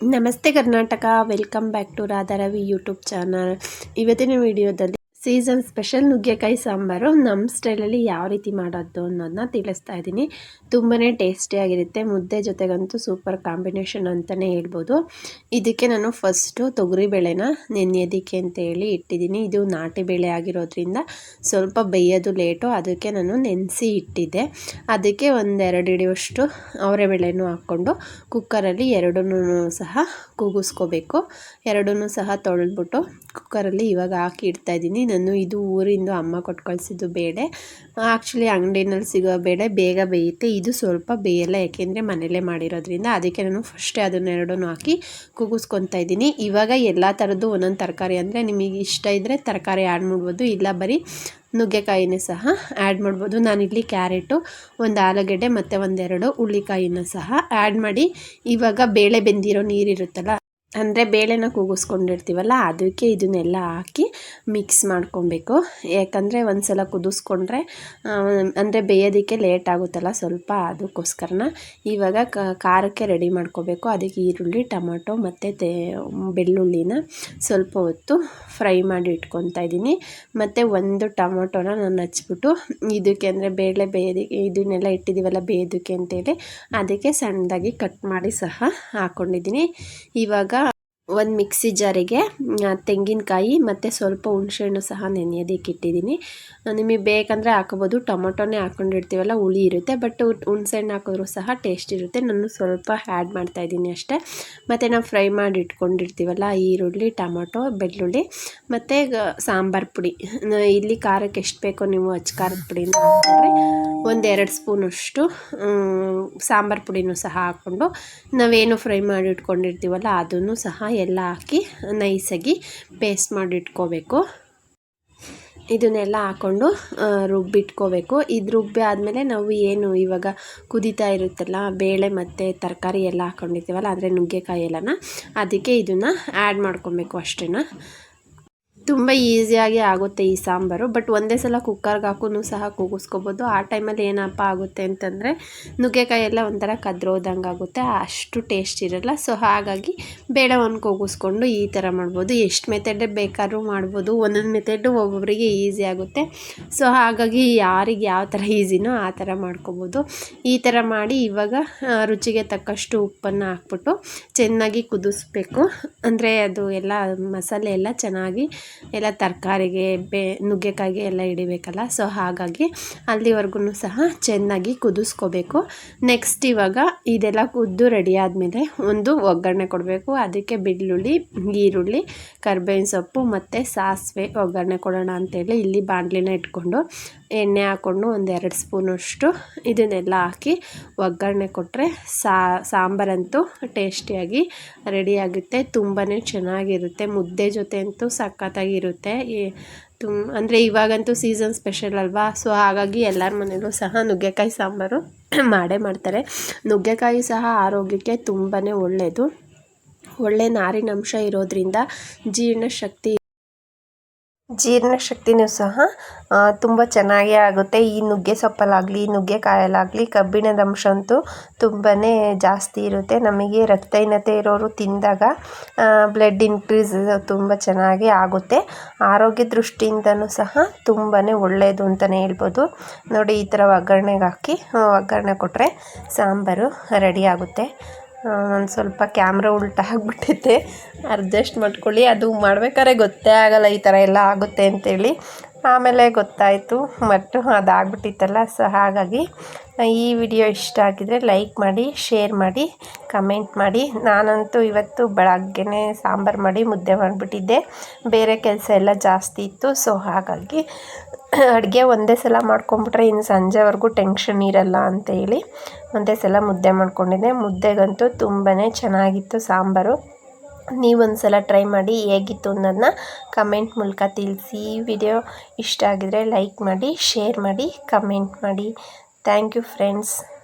ನಮಸ್ತೆ Karnataka welcome back to Radharavi YouTube channel ಇವತ್ತಿನ ವಿಡಿಯೋದಲ್ಲಿ ಸೀಸನ್ ಸ್ಪೆಷಲ್ ನುಗ್ಗೆಕಾಯಿ ಸಾಂಬಾರು ನಮ್ಮ ಸ್ಟೈಲಲ್ಲಿ ಯಾವ ರೀತಿ ಮಾಡೋದು ಅನ್ನೋದನ್ನ ತಿಳಿಸ್ತಾ ಇದ್ದೀನಿ. ತುಂಬಾ ಟೇಸ್ಟಿಯಾಗಿರುತ್ತೆ ಮುದ್ದೆ ಜೊತೆಗಂತೂ ಸೂಪರ್ ಕಾಂಬಿನೇಷನ್ ಅಂತಲೇ ಹೇಳ್ಬೋದು. ಇದಕ್ಕೆ ನಾನು ಫಸ್ಟು ತೊಗರಿಬೇಳೆನ ನೆನೆಯೋದಕ್ಕೆ ಅಂತೇಳಿ ಇಟ್ಟಿದ್ದೀನಿ. ಇದು ನಾಟಿ ಬೇಳೆ ಆಗಿರೋದ್ರಿಂದ ಸ್ವಲ್ಪ ಬೇಯೋದು ಲೇಟು, ಅದಕ್ಕೆ ನಾನು ನೆನೆಸಿ ಇಟ್ಟಿದ್ದೆ. ಅದಕ್ಕೆ ಒಂದೆರಡು ಹಿಡಿಯುವಷ್ಟು ಅವರೆಬೇಳೆನೂ ಹಾಕ್ಕೊಂಡು ಕುಕ್ಕರಲ್ಲಿ ಎರಡನ್ನೂ ಸಹ ಕೂಗಿಸ್ಕೋಬೇಕು ಎರಡನ್ನೂ ಸಹ ತೊಳೆದ್ಬಿಟ್ಟು ಕುಕ್ಕರಲ್ಲಿ ಇವಾಗ ಹಾಕಿ ಇಡ್ತಾ ಇದ್ದೀನಿ. ನಾನು ಇದು ಊರಿಂದ ಅಮ್ಮ ಕೊಟ್ಟು ಕಳಿಸಿದ್ದು ಬೇಳೆ ಆ್ಯಕ್ಚುಲಿ ಅಂಗಡಿನಲ್ಲಿ ಸಿಗೋ ಬೇಳೆ ಬೇಗ ಬೇಯುತ್ತೆ. ಇದು ಸ್ವಲ್ಪ ಬೇಯಲ್ಲ, ಯಾಕೆಂದರೆ ಮನೇಲೇ ಮಾಡಿರೋದ್ರಿಂದ ಅದಕ್ಕೆ ನಾನು ಫಸ್ಟೇ ಅದನ್ನೆರಡೂ ಹಾಕಿ ಕೂಗಿಸ್ಕೊತಾ ಇದ್ದೀನಿ. ಇವಾಗ ಎಲ್ಲ ಥರದ್ದು ಒಂದೊಂದು ತರಕಾರಿ ಅಂದರೆ ನಿಮಗೆ ಇಷ್ಟ ಇದ್ದರೆ ತರಕಾರಿ ಆ್ಯಡ್ ಮಾಡ್ಬೋದು, ಇಲ್ಲ ಬರೀ ನುಗ್ಗೆಕಾಯಿನೇ ಸಹ ಆ್ಯಡ್ ಮಾಡ್ಬೋದು. ನಾನಿಲ್ಲಿ ಕ್ಯಾರೆಟು, ಒಂದು ಆಲೂಗೆಡ್ಡೆ ಮತ್ತು ಒಂದೆರಡು ಹುಳ್ಳಿಕಾಯಿನ ಸಹ ಆ್ಯಡ್ ಮಾಡಿ. ಇವಾಗ ಬೇಳೆ ಬೆಂದಿರೋ ನೀರಿರುತ್ತಲ್ಲ ಅಂದರೆ ಬೇಳೆನ ಕೂಗಿಸ್ಕೊಂಡಿರ್ತೀವಲ್ಲ, ಅದಕ್ಕೆ ಇದನ್ನೆಲ್ಲ ಹಾಕಿ ಮಿಕ್ಸ್ ಮಾಡ್ಕೊಬೇಕು. ಯಾಕಂದರೆ ಒಂದು ಸಲ ಕುದಿಸ್ಕೊಂಡ್ರೆ ಅಂದರೆ ಬೇಯೋದಕ್ಕೆ ಲೇಟ್ ಆಗುತ್ತಲ್ಲ ಸ್ವಲ್ಪ ಅದಕ್ಕೋಸ್ಕರನ. ಇವಾಗ ಖಾರಕ್ಕೆ ರೆಡಿ ಮಾಡ್ಕೋಬೇಕು. ಅದಕ್ಕೆ ಈರುಳ್ಳಿ, ಟೊಮೊಟೊ ಮತ್ತು ತೇ, ಬೆಳ್ಳುಳ್ಳಿನ ಸ್ವಲ್ಪ ಹೊತ್ತು ಫ್ರೈ ಮಾಡಿ ಇಟ್ಕೊತಾ ಇದ್ದೀನಿ. ಮತ್ತು ಒಂದು ಟೊಮೊಟೊನ ನಾನು ಹಚ್ಬಿಟ್ಟು, ಇದಕ್ಕೆ ಅಂದರೆ ಬೇಳೆ ಬೇಯೋದಕ್ಕೆ ಇದನ್ನೆಲ್ಲ ಇಟ್ಟಿದ್ದೀವಲ್ಲ ಬೇಯೋದಕ್ಕೆ ಅಂತೇಳಿ, ಅದಕ್ಕೆ ಸಣ್ಣದಾಗಿ ಕಟ್ ಮಾಡಿ ಸಹ ಹಾಕ್ಕೊಂಡಿದ್ದೀನಿ ಇವಾಗ ಒಂದು ಮಿಕ್ಸಿ ಜಾರಿಗೆ ತೆಂಗಿನಕಾಯಿ ಮತ್ತು ಸ್ವಲ್ಪ ಹುಣಸೆಹಣ್ಣು ಸಹ ನೆನೆಯೋದಕ್ಕೆ ಇಟ್ಟಿದ್ದೀನಿ. ನಿಮಗೆ ಬೇಕಂದರೆ ಹಾಕೋಬೋದು, ಟೊಮೊಟೊನೇ ಹಾಕ್ಕೊಂಡಿರ್ತೀವಲ್ಲ ಹುಳಿ ಇರುತ್ತೆ ಬಟ್ ಹುಣಸೆಹಣ್ಣು ಹಾಕಿದ್ರೂ ಸಹ ಟೇಸ್ಟ್ ಇರುತ್ತೆ. ನಾನು ಸ್ವಲ್ಪ ಆ್ಯಡ್ ಮಾಡ್ತಾಯಿದ್ದೀನಿ ಅಷ್ಟೇ. ಮತ್ತು ನಾವು ಫ್ರೈ ಮಾಡಿ ಇಟ್ಕೊಂಡಿರ್ತೀವಲ್ಲ, ಈರುಳ್ಳಿ, ಟೊಮೊಟೊ, ಬೆಳ್ಳುಳ್ಳಿ, ಮತ್ತು ಸಾಂಬಾರು ಪುಡಿ. ಇಲ್ಲಿ ಖಾರಕ್ಕೆ ಎಷ್ಟು ಬೇಕೋ ನೀವು ಅಚ್ಚ ಖಾರದ ಪುಡಿನ ಒಂದೆರಡು ಸ್ಪೂನಷ್ಟು ಸಾಂಬಾರು ಪುಡಿನೂ ಸಹ ಹಾಕ್ಕೊಂಡು ನಾವೇನು ಫ್ರೈ ಮಾಡಿ ಇಟ್ಕೊಂಡಿರ್ತೀವಲ್ಲ ಅದನ್ನು ಸಹ ಎಲ್ಲ ಹಾಕಿ ನೈಸಾಗಿ ಪೇಸ್ಟ್ ಮಾಡಿ ಇಟ್ಕೋಬೇಕು ಇದನ್ನೆಲ್ಲ ಹಾಕ್ಕೊಂಡು ರುಬ್ಬಿಟ್ಕೋಬೇಕು. ಇದು ರುಬ್ಬಿ ಆದಮೇಲೆ ನಾವು ಏನು ಇವಾಗ ಕುದೀತಾ ಇರುತ್ತಲ್ಲ, ಬೇಳೆ ಮತ್ತು ತರಕಾರಿ ಎಲ್ಲ ಹಾಕ್ಕೊಂಡಿರ್ತೀವಲ್ಲ ಅಂದರೆ ನುಗ್ಗೆಕಾಯಿ ಎಲ್ಲನ, ಅದಕ್ಕೆ ಇದನ್ನು ಆ್ಯಡ್ ಮಾಡ್ಕೊಬೇಕು ಅಷ್ಟೇ ತುಂಬ ಈಸಿಯಾಗಿ ಆಗುತ್ತೆ ಈ ಸಾಂಬಾರು. ಬಟ್ ಒಂದೇ ಸಲ ಕುಕ್ಕರ್ಗೆ ಹಾಕೂ ಸಹ ಕೂಗಿಸ್ಕೋಬೋದು. ಆ ಟೈಮಲ್ಲಿ ಏನಪ್ಪ ಆಗುತ್ತೆ ಅಂತಂದರೆ ನುಗ್ಗೆಕಾಯಿ ಎಲ್ಲ ಒಂಥರ ಕದ್ರೋದಂಗೆ ಆಗುತ್ತೆ. ಅಷ್ಟು ಟೇಸ್ಟ್ ಇರಲ್ಲ. ಸೊ ಹಾಗಾಗಿ ಬೇಡವನ್ನು ಕೂಗಿಸ್ಕೊಂಡು ಈ ಥರ ಮಾಡ್ಬೋದು. ಎಷ್ಟು ಮೆಥಡ್ ಬೇಕಾದ್ರೂ ಮಾಡ್ಬೋದು. ಒಂದೊಂದು ಮೆಥಡು ಒಬ್ಬೊಬ್ಬರಿಗೆ ಈಸಿ ಆಗುತ್ತೆ. ಸೊ ಹಾಗಾಗಿ ಯಾರಿಗೆ ಯಾವ ಥರ ಈಸಿನೋ ಆ ಥರ ಮಾಡ್ಕೋಬೋದು. ಈ ಥರ ಮಾಡಿ ಇವಾಗ ರುಚಿಗೆ ತಕ್ಕಷ್ಟು ಉಪ್ಪನ್ನು ಹಾಕ್ಬಿಟ್ಟು ಚೆನ್ನಾಗಿ ಕುದಿಸ್ಬೇಕು. ಅಂದರೆ ಅದು ಎಲ್ಲ ಮಸಾಲೆ ಎಲ್ಲ ಚೆನ್ನಾಗಿ ಎಲ್ಲ ತರಕಾರಿಗೆ, ಬೇ, ನುಗ್ಗೆಕಾಯಿಗೆ ಎಲ್ಲ ಹಿಡಿಬೇಕಲ್ಲ. ಸೊ ಹಾಗಾಗಿ ಅಲ್ಲಿವರೆಗೂ ಸಹ ಚೆನ್ನಾಗಿ ಕುದಿಸ್ಕೋಬೇಕು. ನೆಕ್ಸ್ಟ್ ಇವಾಗ ಇದೆಲ್ಲ ಕುದ್ದು ರೆಡಿ ಆದಮೇಲೆ ಒಂದು ಒಗ್ಗರಣೆ ಕೊಡಬೇಕು. ಅದಕ್ಕೆ ಬೆಳ್ಳುಳ್ಳಿ, ಈರುಳ್ಳಿ, ಕರ್ಬೇವಿನ ಸೊಪ್ಪು ಮತ್ತು ಸಾಸಿವೆ ಒಗ್ಗರಣೆ ಕೊಡೋಣ ಅಂತೇಳಿ ಇಲ್ಲಿ ಬಾಣಲಿನ ಇಟ್ಕೊಂಡು ಎಣ್ಣೆ ಹಾಕ್ಕೊಂಡು ಒಂದೆರಡು ಸ್ಪೂನಷ್ಟು ಇದನ್ನೆಲ್ಲ ಹಾಕಿ ಒಗ್ಗರಣೆ ಕೊಟ್ಟರೆ ಸಾಂಬಾರಂತೂ ಟೇಸ್ಟಿಯಾಗಿ ರೆಡಿಯಾಗುತ್ತೆ ತುಂಬಾ ಚೆನ್ನಾಗಿರುತ್ತೆ. ಮುದ್ದೆ ಜೊತೆ ಅಂತೂ ಸಖತ್ತಾಗಿರುತ್ತೆ ತುಮ್, ಅಂದರೆ ಇವಾಗಂತೂ ಸೀಸನ್ ಸ್ಪೆಷಲ್ ಅಲ್ವಾ? ಸೊ ಹಾಗಾಗಿ ಎಲ್ಲರ ಮನೇಲೂ ಸಹ ನುಗ್ಗೆಕಾಯಿ ಸಾಂಬಾರು ಮಾಡೇ ಮಾಡ್ತಾರೆ. ನುಗ್ಗೆಕಾಯಿ ಸಹ ಆರೋಗ್ಯಕ್ಕೆ ತುಂಬಾ ಒಳ್ಳೆಯದು ಒಳ್ಳೆ ನಾರಿನಂಶ ಇರೋದ್ರಿಂದ ಜೀರ್ಣಶಕ್ತಿ ಜೀರ್ಣಶಕ್ತಿನೂ ಸಹ ತುಂಬ ಚೆನ್ನಾಗೇ ಆಗುತ್ತೆ. ಈ ನುಗ್ಗೆ ಸೊಪ್ಪಲ್ಲಾಗಲಿ ನುಗ್ಗೆಕಾಯಲ್ಲಾಗಲಿ ಕಬ್ಬಿಣದ ಅಂಶ ಅಂತೂ ತುಂಬಾ ಜಾಸ್ತಿ ಇರುತ್ತೆ. ನಮಗೆ ರಕ್ತಹೀನತೆ ಇರೋರು ತಿಂದಾಗ ಬ್ಲಡ್ ಇನ್ಕ್ರೀಸ್ ತುಂಬ ಚೆನ್ನಾಗಿ ಆಗುತ್ತೆ. ಆರೋಗ್ಯ ದೃಷ್ಟಿಯಿಂದನೂ ಸಹ ತುಂಬಾ ಒಳ್ಳೆಯದು ಅಂತಲೇ ಹೇಳ್ಬೋದು. ನೋಡಿ, ಈ ಥರ ಒಗ್ಗರಣೆಗೆ ಹಾಕಿ ಒಗ್ಗರಣೆ ಕೊಟ್ಟರೆ ಸಾಂಬಾರು ರೆಡಿ ಆಗುತ್ತೆ. ಒಂದು ಸ್ವಲ್ಪ ಕ್ಯಾಮ್ರಾ ಉಲ್ಟಾ ಆಗಿಬಿಟ್ಟಿದೆ ಅಡ್ಜಸ್ಟ್ ಮಾಡ್ಕೊಳ್ಳಿ. ಅದು ಮಾಡ್ಬೇಕಾದ್ರೆ ಗೊತ್ತೇ ಆಗೋಲ್ಲ ಈ ಥರ ಎಲ್ಲ ಆಗುತ್ತೆ ಅಂತೇಳಿ. ಆಮೇಲೆ ಗೊತ್ತಾಯಿತು ಮತ್ತು ಅದಾಗ್ಬಿಟ್ಟಿತ್ತಲ್ಲ, ಸೊ ಹಾಗಾಗಿ ಈ ವಿಡಿಯೋ ಇಷ್ಟ ಆಗಿದರೆ ಲೈಕ್ ಮಾಡಿ, ಶೇರ್ ಮಾಡಿ, ಕಮೆಂಟ್ ಮಾಡಿ. ನಾನಂತೂ ಇವತ್ತು ಬೆಳಗ್ಗೆನೇ ಸಾಂಬಾರು ಮಾಡಿ ಮುದ್ದೆ ಮಾಡಿಬಿಟ್ಟಿದ್ದೆ. ಬೇರೆ ಕೆಲಸ ಎಲ್ಲ ಜಾಸ್ತಿ ಇತ್ತು, ಸೊ ಹಾಗಾಗಿ ಅಡುಗೆ ಒಂದೇ ಸಲ ಮಾಡ್ಕೊಂಬಿಟ್ರೆ ಇನ್ನು ಸಂಜೆವರೆಗೂ ಟೆನ್ಷನ್ ಇರಲ್ಲ ಅಂತೇಳಿ ಒಂದೇ ಸಲ ಮುದ್ದೆ ಮಾಡ್ಕೊಂಡಿದ್ದೆ. ಮುದ್ದೆಗಂತೂ ತುಂಬಾ ಚೆನ್ನಾಗಿತ್ತು ಸಾಂಬಾರು. ನೀವೊಂದು ಸಲ ಟ್ರೈ ಮಾಡಿ ಹೇಗಿತ್ತು ಅನ್ನೋದನ್ನ ಕಮೆಂಟ್ ಮೂಲಕ ತಿಳಿಸಿ. ವಿಡಿಯೋ ಇಷ್ಟ ಆಗಿದ್ರೆ ಲೈಕ್ ಮಾಡಿ, ಶೇರ್ ಮಾಡಿ, ಕಮೆಂಟ್ ಮಾಡಿ. Thank you friends.